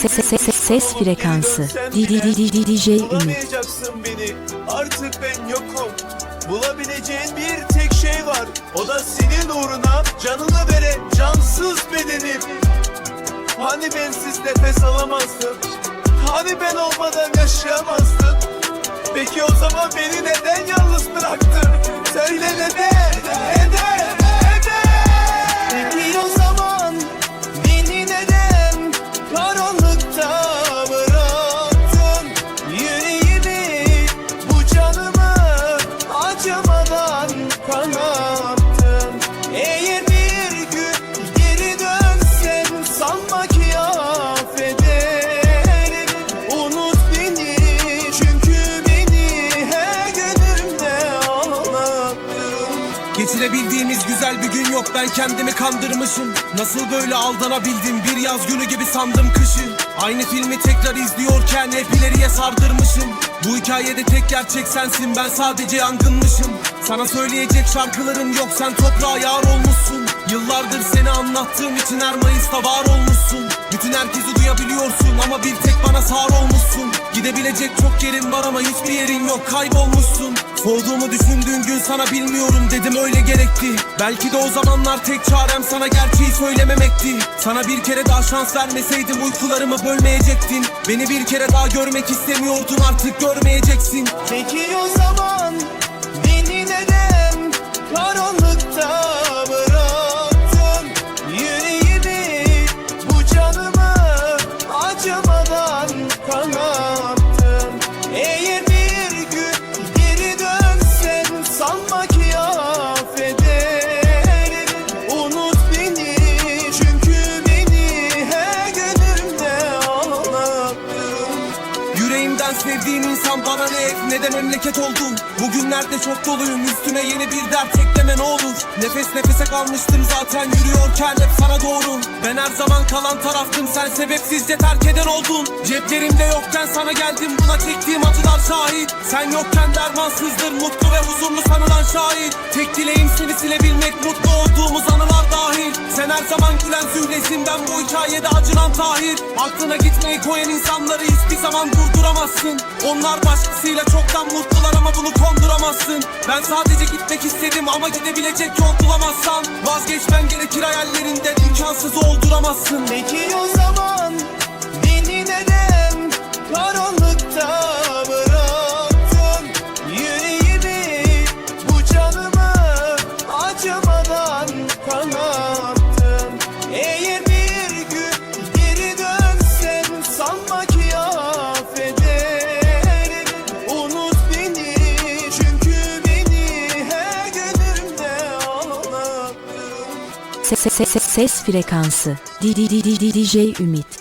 Ses, ses, ses, frekansı. DJ Ümit. Beni. Artık ben yokum. Bulabileceğin bir tek şey var. O da senin uğruna canını veren cansız bedenim Hani bensiz nefes alamazdın Hani ben olmadan yaşayamazdın Peki o zaman beni neden yalnız bıraktın? Söyle Neden Acımadan Geçirebildiğimiz güzel bir gün yok. Ben kendimi kandırmışım. Nasıl böyle aldanabildim? Bir yaz günü gibi sandım kışı. Aynı filmi tekrar izliyorken hep ileriye sardırmışım. Bu hikayede tek gerçek sensin. Ben sadece yangınmışım. Sana söyleyecek şarkılarım yok. Sen toprağa yar olmuşsun. Yıllardır seni anlattığım için her Mayıs'ta var olmuşsun. Bütün herkesi duyabiliyorsun ama bir tek bana sağır olmuşsun. Gidebilecek çok yerin var ama hiçbir yerin yok. Kaybolmuşsun. Soğuduğumu düşündüğün gün sana bilmiyorum dedim öyle gerekti. Belki de o zamanlar tek çarem sana gerçeği söylememekti. Sana bir kere daha şans vermeseydim uykularımı bölmeyecektin. Beni bir kere daha görmek istemiyordun artık görmeyeceksin. Peki o zaman beni neden karanlıkta bıraktın? Yüreğimi bu canımı acımadan Yüreğimden sevdiğim insan bana ne? Ev ne de memleket oldu Bugünlerde çok doluyum. Üstüne yeni bir dert ekleme ne olur. Nefes nefese kalmıştım zaten yürüyorken hep sana doğru. Ben her zaman kalan taraftım. Sen sebepsizce terk eden oldun. Ceplerimde yokken sana geldim. Buna çektiğim acılar şahit. Sen yokken dermansızdır mutlu ve huzurlu sanılan şahit. Tek dileğim seni silebilmek mutlu olduğumuz anılar dahil. Sen her zaman gülen zühresin ben bu hikayede acınan tahir. Aklına gitmeyi koyan insanları hiçbir zaman durduramazsın Onlar başkasıyla çoktan mutlular ama bunu konduramazsın. Ben sadece gitmek istedim ama gidebilecek yol bulamazsan Vazgeçmen gerekir hayallerinden imkansız olduramazsın. Peki o zaman beni neden karanlıkta bıraktın? Yüreğimi bu canımı acımadan kanattın. Eğer Ses, ses, ses, ses frekansı. DJ Ümit.